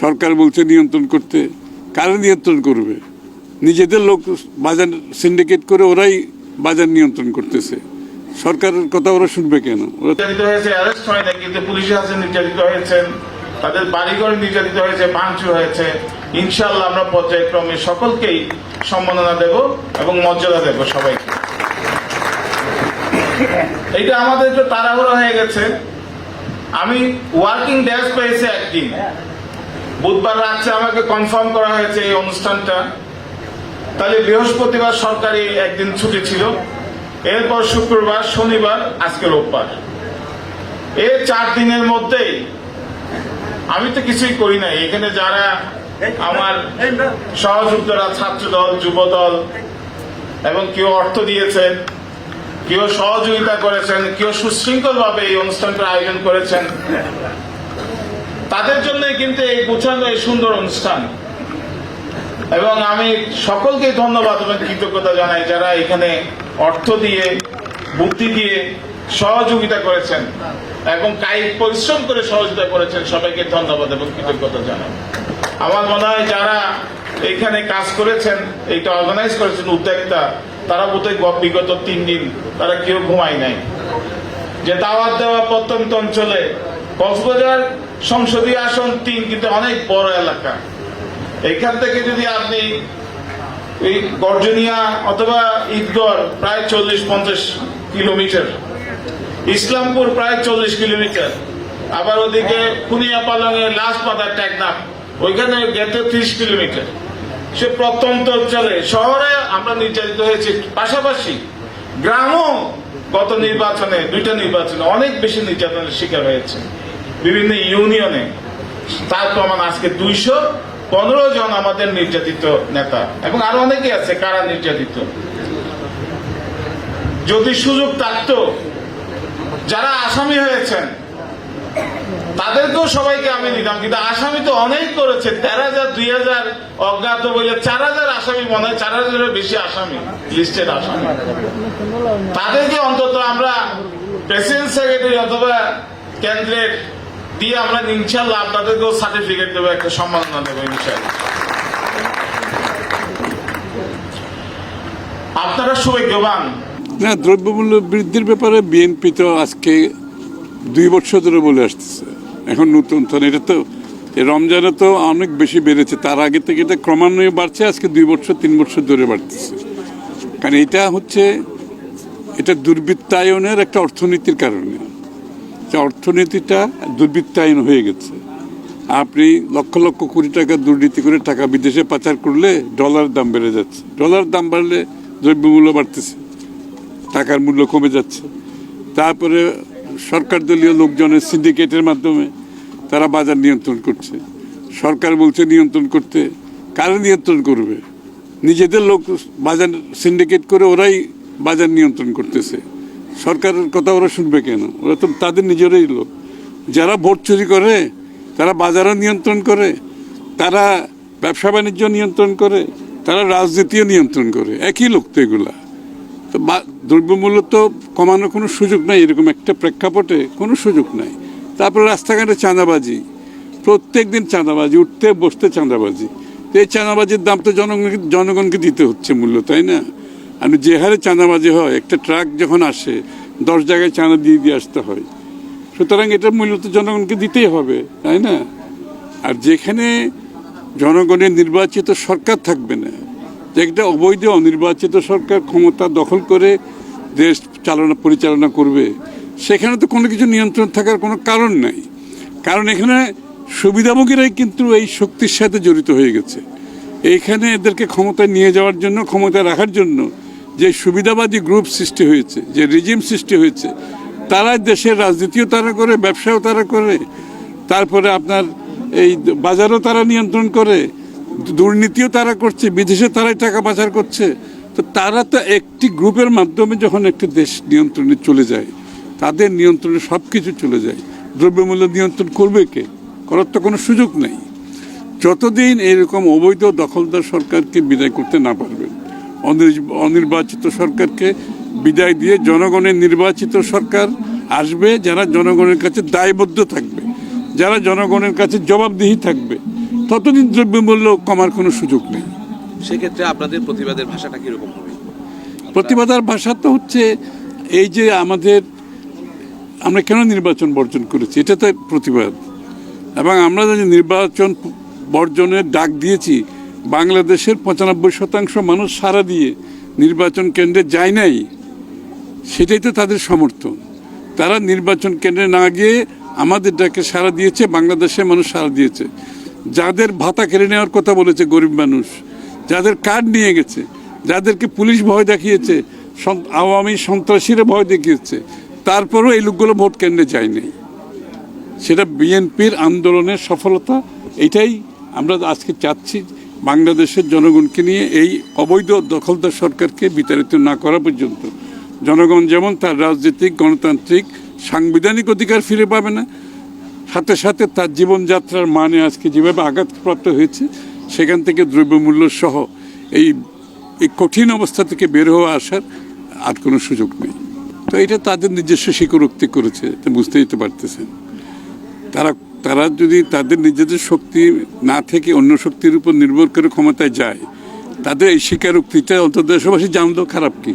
সরকার বলছে নিয়ন্ত্রণ করতে। কারা নিয়ন্ত্রণ করবে? নিজেদের লোক বাজার সিন্ডিকেট করে ওরাই বাজার নিয়ন্ত্রণ করতেছে। সরকারের কথা ওরা শুনবে কেন? নির্যাতিত হয়েছে অ্যারেস্ট হয় না কিন্তু পুলিশের হাতে নির্যাতিত হয়েছেন। তাদের বাড়িঘর নির্যাতিত হয়েছে, ভাঙচুর হয়েছে। ইনশাল্লাহ আমরা পর্যায়ক্রমে সকলকেই সম্মাননা দেব এবং মর্যাদা দেব সবাইকে। এটা আমাদের একটু তাড়াহুড়ো হয়ে গেছে। আমি ওয়ার্কিং ডেজ পেয়েছি একদিন। বুধবার রাত্রে আমাকে কনফার্ম করা হয়েছে এই অনুষ্ঠানটা। তাহলে বৃহস্পতিবার সরকারি একদিন ছুটি ছিল। এরপর শুক্রবার, শনিবার, আজকে রোববার। এই চার দিনের মধ্যেই আমি তো কিছুই করি নাই। এখানে যারা আমার সহযোগিতারা ছাত্র দল যুব দল এবং কেউ অর্থ দিয়েছেন, কেউ সহযোগিতা করেছেন, কেউ সুশৃঙ্খল ভাবে এই অনুষ্ঠানটার আয়োজন করেছেন তাদের জন্য কিন্তু এই গুছানো এই সুন্দর অনুষ্ঠান। এবং আমি সকলকে ধন্যবাদ এবং কৃতজ্ঞতা জানাই যারা এখানে অর্থ দিয়ে, বুদ্ধি দিয়ে সহযোগিতা করেছেন এবং কায়িক পরিশ্রম করে সহযোগিতা করেছেন, সবাইকে ধন্যবাদ এবং কৃতজ্ঞতা জানাই। আমার মনে হয় যারা এখানে কাজ করেছেন, এইটা অর্গানাইজ করেছেন উদ্যোক্তা, তারা বোধহয় বিগত তিন দিন তারা কেউ ঘুমায় নাই। যে দাওয়াত দেওয়া প্রত্যন্ত অঞ্চলে কক্সবাজার সংসদীয় আসন তিন, কিন্তু অনেক বড় এলাকা। এখান থেকে যদি আপনি এই গর্জনিয়া অথবা ঈদগড় প্রায় চল্লিশ পঞ্চাশ কিলোমিটার। ইসলামপুর প্রায় চল্লিশ কিলোমিটার। আবার ওদিকে খুনিয়া পালংয়ে লাস্ট পাতা টেকনাফ, ওইখানে গেতে ত্রিশ কিলোমিটার। সে প্রত্যন্ত অঞ্চলে, শহরে আমরা নির্যাতিত হয়েছি। পাশাপাশি গ্রামও গত নির্বাচনে, দুইটা নির্বাচনে অনেক বেশি নির্যাতনের শিকার হয়েছে। বিভিন্ন ইউনিয়নে। তার প্রমাণ আজকে দুইশো পনেরো জন আমাদের নির্যাতিত নেতা এবং আরও অনেকে আছে, কারা নির্যাতিত। যদি সুযোগ থাকতো, যারা আসামি হয়েছেন, তাদেরকেও সবাইকে আমি নিতাম, কিন্তু আসামি তো অনেক করেছে, তেরো হাজার, দুই হাজার অজ্ঞাত বলে চার হাজার আসামি, মনে হয় চার হাজারের বেশি আসামি লিস্টের আসামি। তাদেরকে অন্তত আমরা প্রেসিডেন্ট সেক্রেটারি অথবা কেন্দ্রের দিয়ে আমরা ইনশাল্লাহ আপনাদেরকেও সার্টিফিকেট দেবো, একটা সম্মাননা দেবো ইনশাল্লাহ আপনারা সৌভাগ্যবান। না, দ্রব্যমূল্য বৃদ্ধির ব্যাপারে বিএনপি তো আজকে দুই বছর ধরে বলে আসতেছে। এখন নতুন তো, এটা তো রমজানে তো অনেক বেশি বেড়েছে। তার আগে থেকে এটা ক্রমান্বয়ে বাড়ছে, আজকে দুই বছর, তিন বছর ধরে বাড়তেছে। কারণ এটা হচ্ছে, এটা দুর্বৃত্তায়নের একটা অর্থনীতির কারণে। যে অর্থনীতিটা দুর্বৃত্তায়ন হয়ে গেছে। আপনি লক্ষ লক্ষ কোটি টাকা দুর্নীতি করে টাকা বিদেশে পাচার করলে ডলার দাম বেড়ে যাচ্ছে। ডলার দাম বাড়লে দ্রব্যমূল্য বাড়তেছে, টাকার মূল্য কমে যাচ্ছে। তারপরে সরকার দলীয় লোকজনের সিন্ডিকেটের মাধ্যমে তারা বাজার নিয়ন্ত্রণ করছে। সরকার বলছে নিয়ন্ত্রণ করতে কারা নিয়ন্ত্রণ করবে? নিজেদের লোক বাজার সিন্ডিকেট করে ওরাই বাজার নিয়ন্ত্রণ করতেছে। সরকারের কথা ওরা শুনবে কেন? ওরা তো তাদের নিজেরাই লোক। যারা ভোট চুরি করে, তারা বাজারও নিয়ন্ত্রণ করে, তারা ব্যবসা বাণিজ্য নিয়ন্ত্রণ করে, তারা রাজনীতিও নিয়ন্ত্রণ করে। একই লোক তো এগুলা। তো দ্রব্যমূল্য তো কমানোর কোনো সুযোগ নাই, এরকম একটা প্রেক্ষাপটে কোনো সুযোগ নাই। তারপরে রাস্তাঘাটে চাঁদাবাজি। প্রত্যেক দিন চাঁদাবাজি, উঠতে বসতে চাঁদাবাজি। তো এই চাঁদাবাজির দাম তো জনগণকে জনগণকে দিতে হচ্ছে মূল্য, তাই না? আর যে হারে চাঁদাবাজি হয়, একটা ট্রাক যখন আসে, দশ জায়গায় চাঁদা দিয়ে দিয়ে আসতে হয়। সুতরাং এটার মূল্য তো জনগণকে দিতেই হবে, তাই না? আর যেখানে জনগণের নির্বাচিত সরকার থাকবে না, যে একটা অবৈধ, অনির্বাচিত সরকার ক্ষমতা দখল করে দেশ চালনা, পরিচালনা করবে, সেখানে তো কোনো কিছু নিয়ন্ত্রণ থাকার কোনো কারণ নাই। কারণ এখানে সুবিধাভোগীরাই কিন্তু এই শক্তির সাথে জড়িত হয়ে গেছে। এইখানে এদেরকে ক্ষমতায় নিয়ে যাওয়ার জন্য, ক্ষমতায় রাখার জন্য যে সুবিধাবাদী গ্রুপ সৃষ্টি হয়েছে, যে রিজিম সৃষ্টি হয়েছে, তারা দেশের রাজনীতিও তারা করে ব্যবসাও তারা করে, তারপরে আপনার এই বাজারও তারা নিয়ন্ত্রণ করে, দুর্নীতিও তারা করছে বিদেশে তারাই টাকা পাচার করছে। তো তারা তো একটি গ্রুপের মাধ্যমে যখন একটি দেশ নিয়ন্ত্রণে চলে যায়, তাদের নিয়ন্ত্রণে সব কিছু চলে যায়। দ্রব্যমূল্য নিয়ন্ত্রণ করবে কে? করার তো কোনো সুযোগ নেই। যতদিন এরকম অবৈধ দখলদার সরকারকে বিদায় করতে না পারবেন অনির্বাচিত সরকারকে বিদায় দিয়ে জনগণের নির্বাচিত সরকার আসবে যারা জনগণের কাছে দায়বদ্ধ থাকবে যারা জনগণের কাছে জবাবদিহি থাকবে ততদিন দ্রব্যমূল্য কমার কোনো সুযোগ নেই। সেক্ষেত্রে আপনাদের প্রতিবাদের ভাষাটা কীরকম হবে? প্রতিবাদার ভাষা তো হচ্ছে এই যে আমাদের আমরা কেন নির্বাচন বর্জন করেছি এটা তো প্রতিবাদ। এবং আমরা যে নির্বাচন বর্জনের ডাক দিয়েছি বাংলাদেশের পঁচানব্বই শতাংশ মানুষ সারা দিয়ে নির্বাচন কেন্দ্রে যায় নাই, সেটাই তো তাদের সমর্থন। তারা নির্বাচন কেন্দ্রে না গিয়ে আমাদের ডাকে সারা দিয়েছে, বাংলাদেশের মানুষ সারা দিয়েছে। যাদের ভাতা কেড়ে নেওয়ার কথা বলেছে গরিব মানুষ, যাদের কার্ড নিয়ে গেছে, যাদেরকে পুলিশ ভয় দেখিয়েছে আওয়ামী সন্ত্রাসীরা ভয় দেখিয়েছে, তারপরেও এই লোকগুলো ভোট কেন্দ্রে যায়নি সেটা বিএনপির আন্দোলনের সফলতা, এটাই আমরা আজকে চাচ্ছি। বাংলাদেশের জনগণকে নিয়ে এই অবৈধ দখলদার সরকারকে বিতাড়িত না করা পর্যন্ত। জনগণ যেমন তার রাজনৈতিক, গণতান্ত্রিক, সাংবিধানিক অধিকার ফিরে পাবে না, সাথে সাথে তার জীবনযাত্রার মানে আজকে যেভাবে আঘাতপ্রাপ্ত হয়েছে, সেখান থেকে দ্রব্যমূল্য সহ এই এই কঠিন অবস্থা থেকে বের হওয়া আসার আর কোনো সুযোগ নেই। তো এটা তাদের নিজস্ব স্বীকারোক্তি করেছে তো বুঝতেই তো পারতেছেন। তারা তারা যদি তাদের নিজেদের শক্তি না থেকে অন্য শক্তির উপর নির্ভর করে ক্ষমতায় যায়, তাদের এই স্বীকারোক্তিটা অন্তত দেশবাসী জানলেও খারাপ কি?